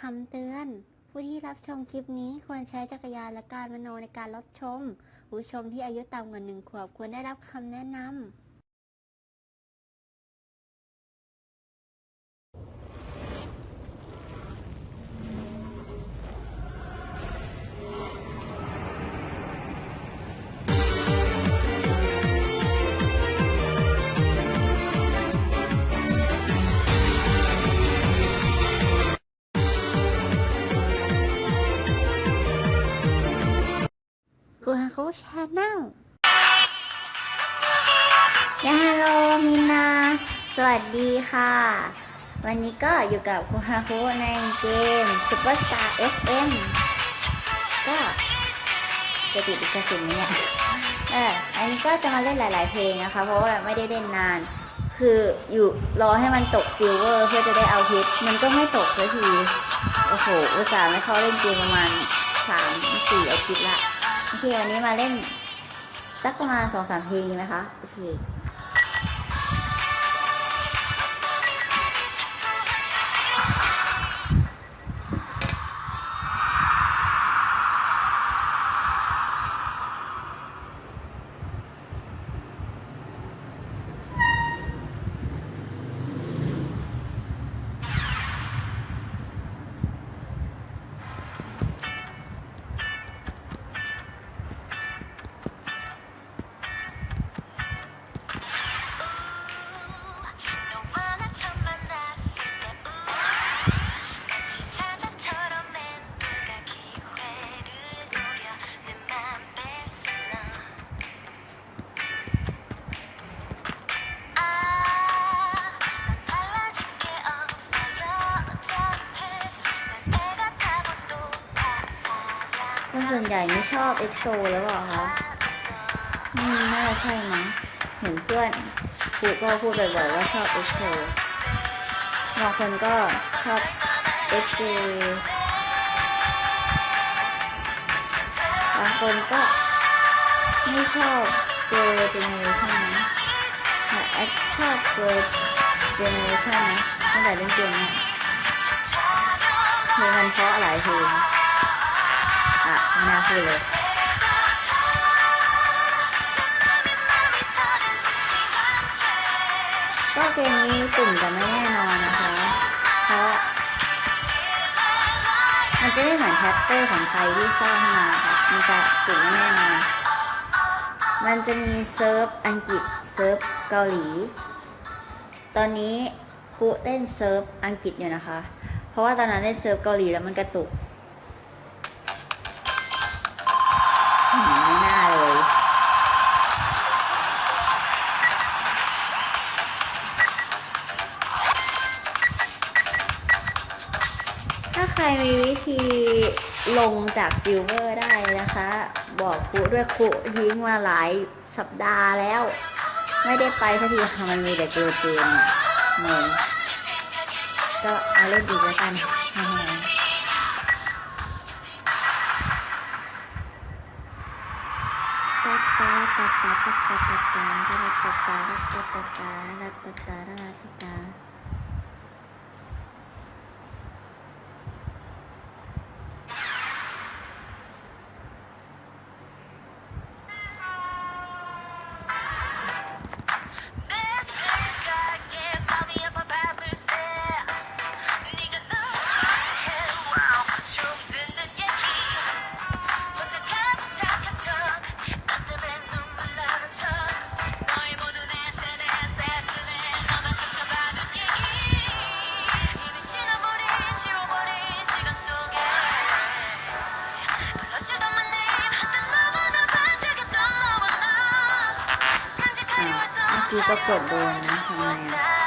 คำเตือน ผู้ที่รับชมคลิปนี้ควรใช้จักรยานและการมโนในการรับชม ผู้ชมที่อายุต่ำกว่าหนึ่งขวบควรได้รับคำแนะนำ กูฮาคุชาแนลยาฮัลโหลมินา สวัสดีค่ะ วันนี้ก็อยู่กับคุฮาคุในเกม Superstar SM ก็จะติดลิขสิทธิ์ไหมเนี่ย เออ อันนี้ก็จะมาเล่นหลาย ๆ เพลงนะคะ เพราะว่าไม่ได้เล่นนาน คืออยู่รอให้มันตกซิลเวอร์เพื่อจะได้เอาเพชรมันก็ไม่ตกสักที โอ้โห อุตส่าห์ไม่เข้าเล่นเกมประมาณสามสี่อาทิตย์ละ โอเควันนี้มาเล่นสักประมาณสองสามเพลงดีไหมคะ โอเค ญ่ไม่ชอบเอ็กโซหรือเปล่าคะอืมน่าจะใช่มั้งเห็นเพื่อนพูดก็พูดบ่อยๆว่าชอบเอ็กโซบางคนก็ชอบเอฟเจบางคนก็ไม่ชอบเกิร์ลเจเนอเรชั่นนะแต่แอดชอบเกิร์ลเจเนอเรชั่นนะตั้งแต่เล่นเกมเนี่ยเพลงมันเพราะหลายเพลงอะ ไม่น่าพูดเลยก็เกมนี้สุ่มจะไม่แน่นอนนะคะ เพราะ มันจะไม่เหมือนแท็ปเตอร์ของไทยที่สร้างขึ้นมาค่ะ มันจะสุ่มไม่แน่นอน มันจะมีเซิร์ฟอังกฤษเซิร์ฟเกาหลี ตอนนี้ครูเล่นเซิร์ฟอังกฤษอยู่นะคะ เพราะว่าตอนนั้นเล่นเซิร์ฟเกาหลีแล้วมันกระตุก มีวิธีลงจากซิลเวอร์ได้นะคะ บอกครูด้วยครูทิ้งมาหลายสัปดาห์แล้ว ไม่ได้ไปสักทีค่ะมันมีแต่เกลเจนงงก็เอาเล่นอีกแล้วกันตาตาตาตาตาตาตาตาตาตาตาตาตา กี้ก็กดโดนนะทำไมอะ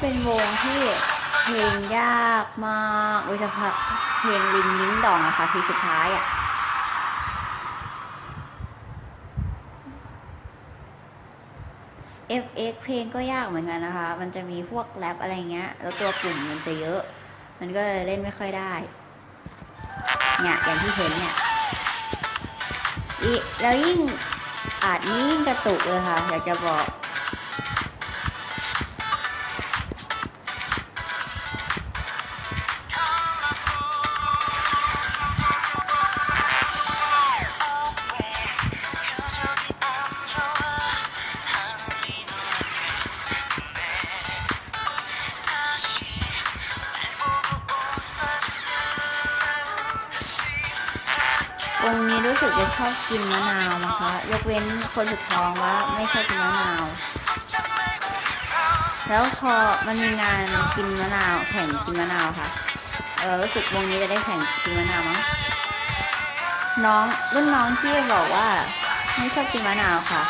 เป็นวงที่เพลงยากมากโดยเฉพาะเพลงลิงลิ้งดองอะค่ะทีสุดท้ายอะ FX เพลงก็ยากเหมือนกันนะคะ มันจะมีพวกแรปอะไรเงี้ย แล้วตัวกลุ่มมันจะเยอะ มันก็เลยเล่นไม่ค่อยได้ เนี่ยอย่างที่เห็นเนี่ยแล้วยิ่งอาจนี้ยิ่งกระตุกเลยค่ะ อยากจะบอก กินมะนาวนะคะ ยกเว้นคนสุดท้องว่าไม่ชอบกินมะนาว แล้วพอมันมีงานกินมะนาวแข่งกินมะนาวค่ะ เออรู้สึกวงนี้จะได้แข่งกินมะนาวมั้งน้องรุ่นน้องที่บอกว่า ไม่ชอบกินมะนาวค่ะ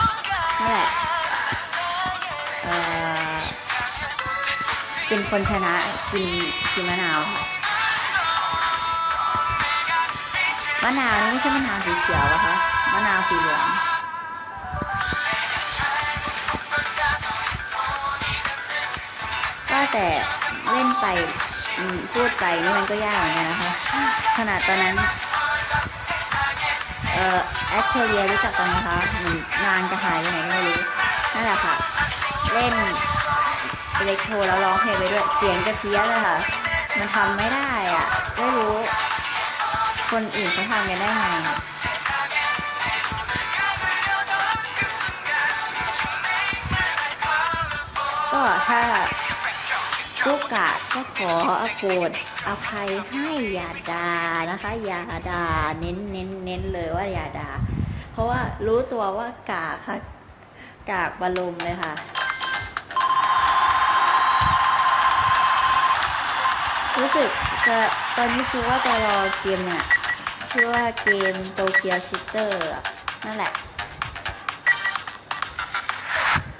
นั่นแหละเออเป็นคนชนะกินกินมะนาวค่ะะนาวนี่ไม่ใช่มะนาวสีเขียวนะคะมะนาวสีเหลืองก็แต่เล่นไปพูดไปนี่มันก็ยากเหมือนกันนะคะ ขนาดตอนนั้น เอ่อแอชเชเรียรู้จักกันไหมคะเหมือนนานจะหายไปไหนก็ไม่รู้นั่นแหละค่ะ เล่นอิเล็กโทรแล้วร้องเพลงไปด้วย เสียงจะเพี้ยนเลยค่ะ มันทำไม่ได้อะ ไม่รู้ คนอื่นเขาทำกันได้ไงก็ถ้าลูกกาดก็ขออโกดอภัยให้อย่าด่านะคะอย่าด่าเน้นเน้นเน้นเลยว่าอย่าด่าเพราะว่ารู้ตัวว่ากาค่ะกากบรมเลยค่ะ รู้สึกจะตอนนี้คือว่าจะรอเกมเนี่ย ชื่อว่าเกมโตเกียวชิเตอร์นั่นแหละ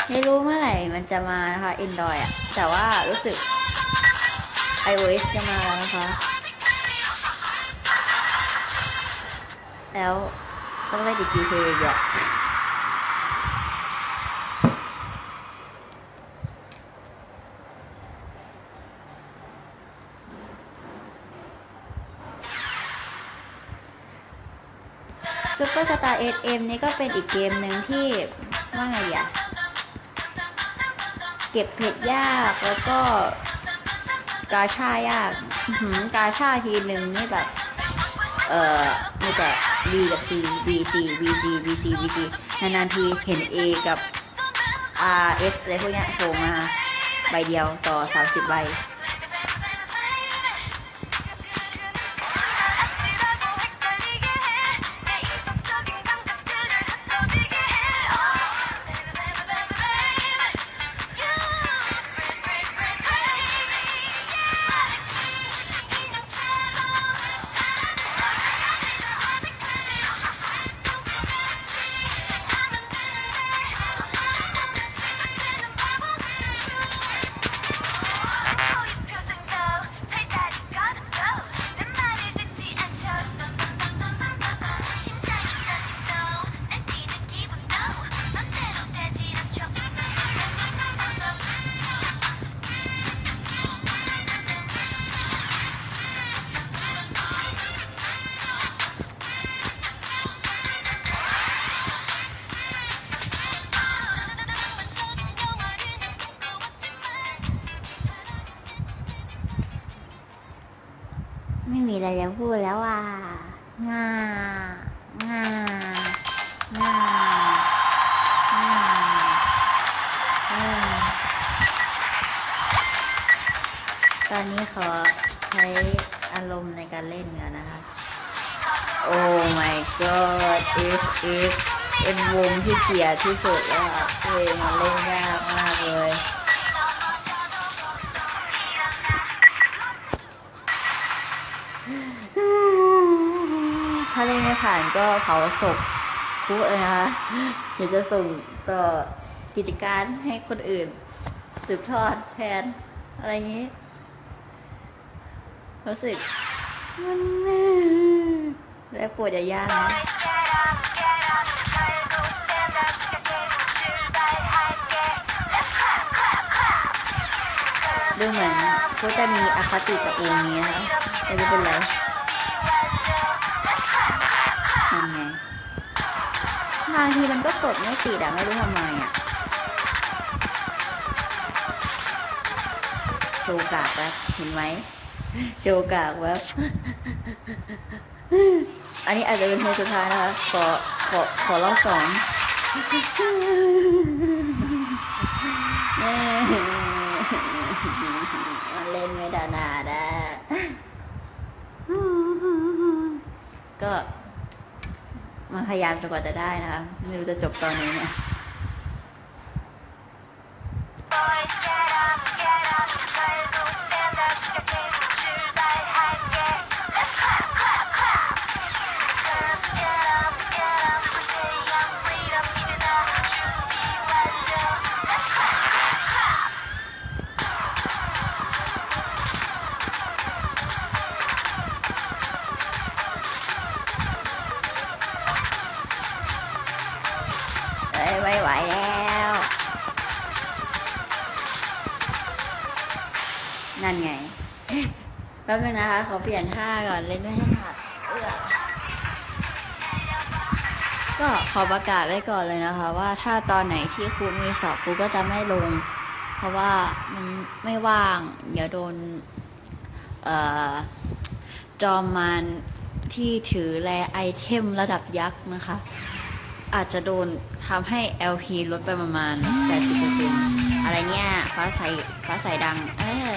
ไม่รู้เมื่อไหร่มันจะมานะคะ Android อะแต่ว่ารู้สึก iOS จะมาแล้วนะคะ แล้วต้องเล่นอีกกี่เพลงอะ ซูเปอร์สตาร์เอเอ็มนี่ก็เป็นอีกเกมหนึ่งที่ว่าไงอะเก็บเผ็ดยากแล้วก็กาชายากกาชาทีหนึ่งนี่แบบ เอ่อมีแต่ B กับ C B C B C B C B C นานๆทีเห็น A กับ R S อะไรพวกเนี้ยโผล่มาใบเดียวต่อ 30 ใบ god if if เป็นวงที่เกลียดที่สุดแล้วอะเพลงมันเล่นยากมากเลยอืผ่านก็เผาศพครูเลยนะคะเดี๋ยวจะส่งต่อกิจการให้คนอื่น สืบทอดแทน อะไรอย่างนี้รู้สึกมันและปวดอย่ายานะ ดูเหมือนเขาจะมีอคติกับเองนี้นะคะไม่รู้เป็นไรทำไงบางทีมันก็กดไม่ติดอะไม่รู้ทำไมอะโชว์กากแล้วเห็นไหมโชว์กากแล้วอันนี้อาจจะเป็นเพลงสุดท้ายนะคะขอขอขอรอบสอง มันเล่ นไม่ดานาดาก็มาพยายามจนกว่าจะได้นะคะ ไม่รู้จะจบตอนนี้เนี่ย ป๊บนึงนะคะ ขอเปลี่ยนท่าก่อนเล่นไม่ให้ขาดเอื้อก็ขอประกาศไว้ก่อนเลยนะคะ ว่าถ้าตอนไหนที่ครูมีสอบครูก็จะไม่ลง เพราะว่ามันไม่ว่าง เดี๋ยวโดนเอ่อจอมมารที่ถือแลไอเทมระดับยักษ์นะคะ อาจจะโดนทำให้ LP ลดไปประมาณ 80%อะไรเนี่ย ฟ้าใสฟ้าใสดัง เออ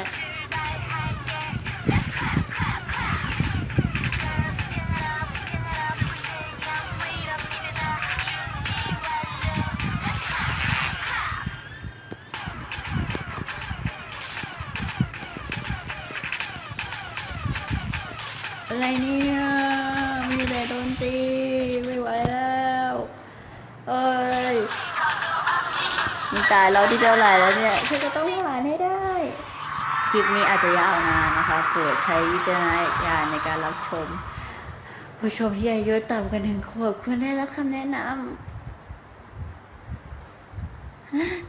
มีตายเราที่เท่าไหร่แล้วเนี่ยฉันจะต้องผ่านให้ได้ คลิปนี้อาจจะยาวนานนะคะโปรดใช้วิจารณญาณในการรับชม ผู้ชมที่อายุต่ำกว่าหนึ่งขวบควรได้รับคำแนะนำ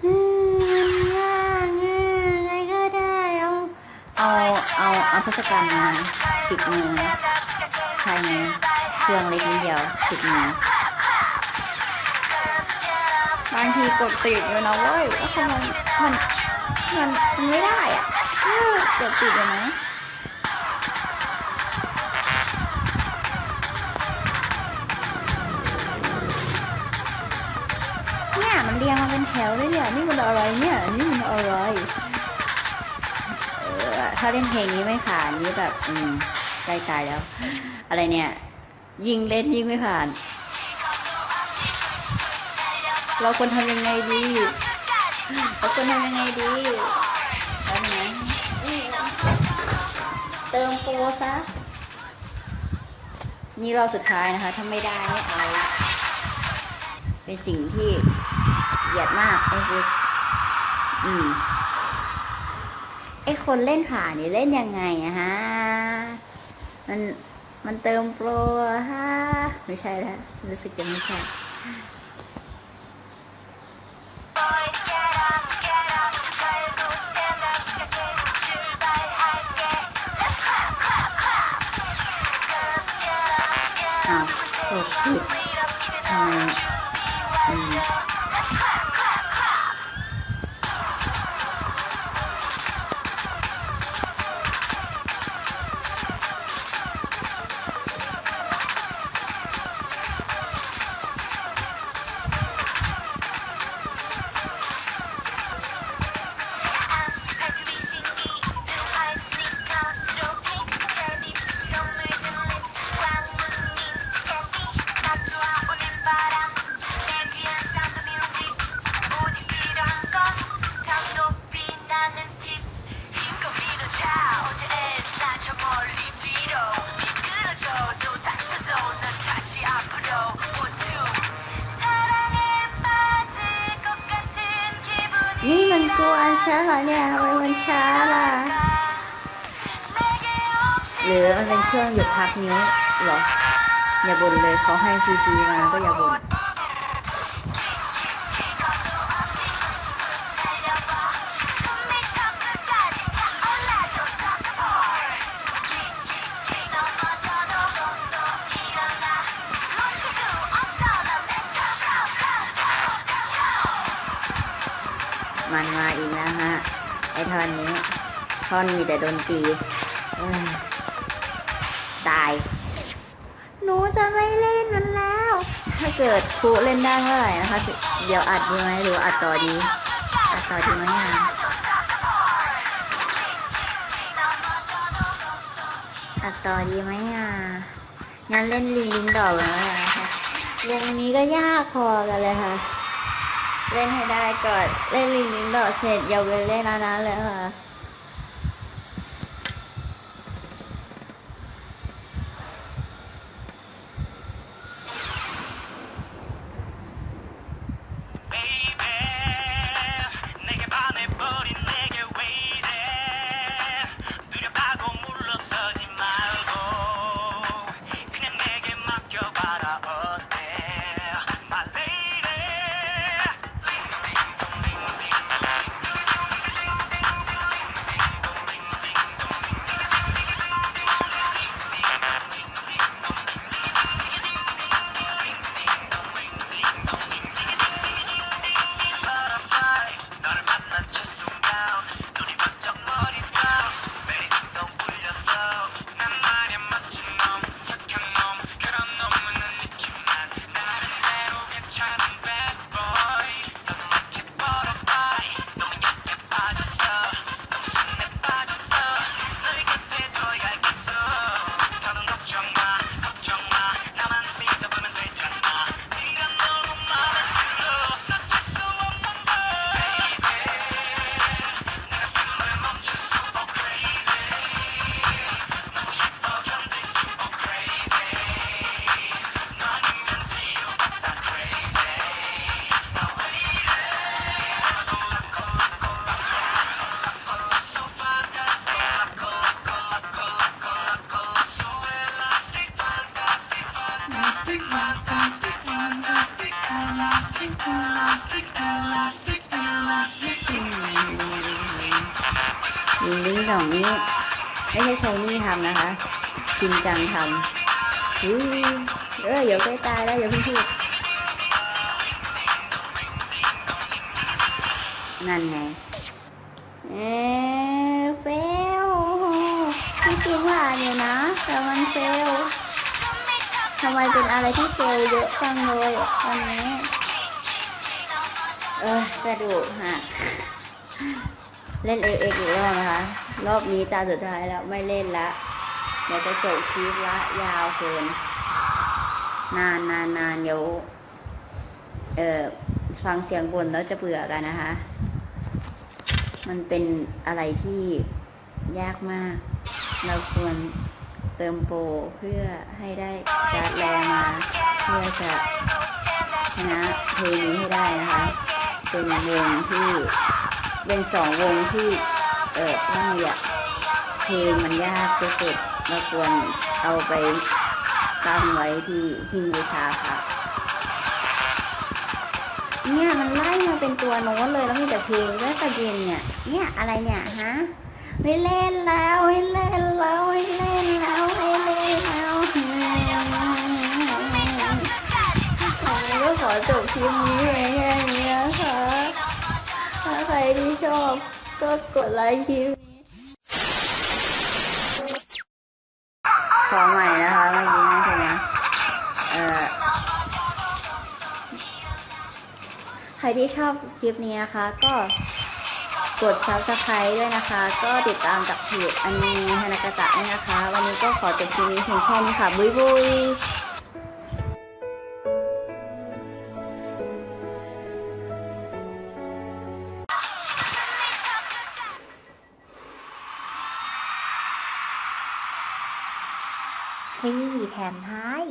อืมยากอะไงก็ได้เอาเอาเอาเอาพุทธการมาสิบมือใช่ไหมเครื่องเล็กนิดเดียวสิบมือ บางทีกดติดเลยนะเว้ยแล้วทำไมมันมันมันไม่ได้อะกดติดเลยนะเนี่ยมันเรียงมาเป็นแถวเลยเนี่ยนี่มันอะไรเนี่ยนี่มันอะไรเออถ้าเล่นเพลงนี้ไม่ผ่านนี่แบบ อืมใกล้ตายแล้ว อะไรเนี่ย ยิงเล่นยิงไม่ผ่าน เราควรทำยังไงดีเราควรทำยังไงดีแล้วไงเติมโปรซะนี่เราสุดท้ายนะคะ ถ้าไม่ได้ไม่เอา เป็นสิ่งที่เหยียดมากไอ้พวกอืมไอคนเล่นผ่านนี่เล่นยังไงอะฮะ มัน มันเติมโปรฮะ ไม่ใช่แล้ว รู้สึกจะไม่ใช่ Thank you. ช้าเหรอเนี่ยทำไมมันช้าล่ะ หรือมันเป็นช่วงหยุดพักนี้เหรอ อย่าบ่นเลยเขาให้ฟรีๆมาก็อย่าบ่น มันมาอีกแล้วฮะ ไอท่อนนี้ ท่อนมีแต่ดนตรีตาย หนูจะไม่เล่นมันแล้ว ถ้าเกิดครูเล่นได้เมื่อไหร่นะคะ เดี๋ยวอัดดีไหมหรืออัดต่อดี อัดต่อดีไหมอะอัดต่อดีไหมอะ งั้นเล่นลิงลิงดอกแล้วนะคะวงนี้ก็ยากพอกันเลยค่ะ เล่นให้ได้ก่อน เล่นลิงลิงดอเสร็จอย่าไปเล่นนานนั้นเลยค่ะ ลิงลิงดอกนี้ไม่ใช่ใช้นี่ทำนะคะ ชินจังทำอุ้ยเออเดี๋ยวใกล้ตายแล้วอย่าเพิ่งพูดนั่นไงเอ๊ะเฟลที่จริงว่าเนี่ยนะ แต่มันเฟล ทำไมเป็นอะไรที่เฟลเยอะจังเลยตอนนี้ เออกระดูกหักเล่นเอกเอกอีกรอบนะคะ รอบนี้ตาสุดท้ายแล้วไม่เล่นละเดี๋ยวจะจบคลิปละยาวเกิน นานนานนานเดี๋ยวเออฟังเสียงบนแล้วจะเบื่อกันนะคะ มันเป็นอะไรที่ยากมาก เราควร เติมโปรเพื่อให้ได้การ์ดแรงมา เพื่อจะชนะเพลงนี้ให้ได้นะคะ เป็นวงที่เป็นสองวงที่เออว่าไงอะเพลงมันยากสุดๆเราควรเอาไปตั้งไว้ที่หิ้งบูชาค่ะเนี่ยมันไล่มาเป็นตัวโน้ตเลยแล้วมีแต่เพลงแล้วประเด็นเนี่ย เนี่ยอะไรเนี่ยฮะไม่เล่นแล้วไม่เล่นแล้วไม่เล่นแล้วไม่เล่นแล้ววันนี้ก็ขอ จบคลิปนี้เพียงแค่นี้นะคะ ถ้าใครที่ชอบก็กดไลค์คลิปนี้ขอใหม่นะคะเมื่อกี้นะใช่ไหมเอ่อใครที่ชอบคลิปนี้นะคะ ก็กด subscribe ด้วยนะคะ ก็ติดตามจากเพจอนิเมะฮานากาตะด้วยนะคะ วันนี้ก็ขอจบคลิปนี้เพียงแค่นี้ค่ะ บุยบุย ฟรีแถมท้าย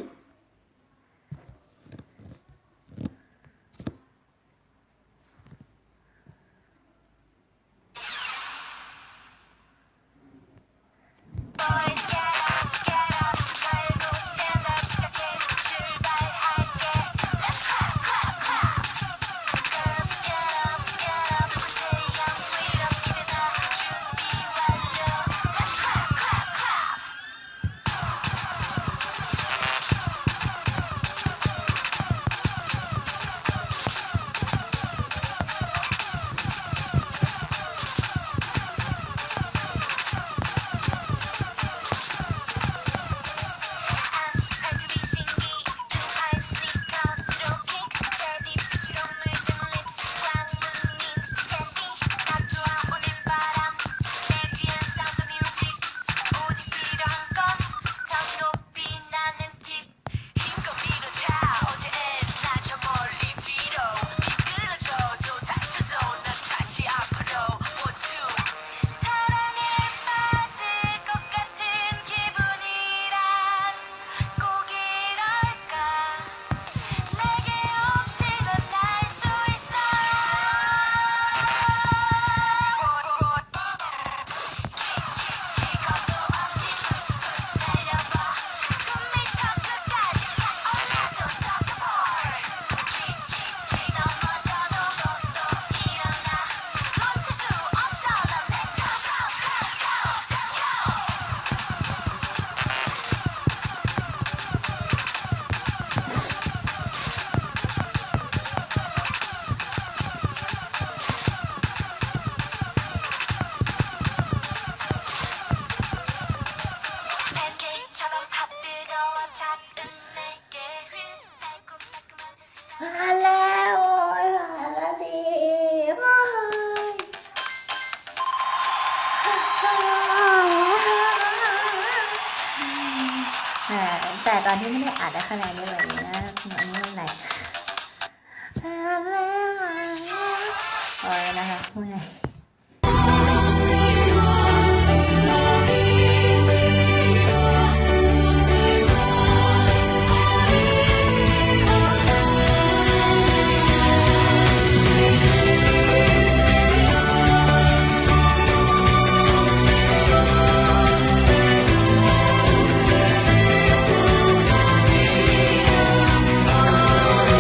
ที่ไม่ได้อ่านได้คะแนนได้แบบนี้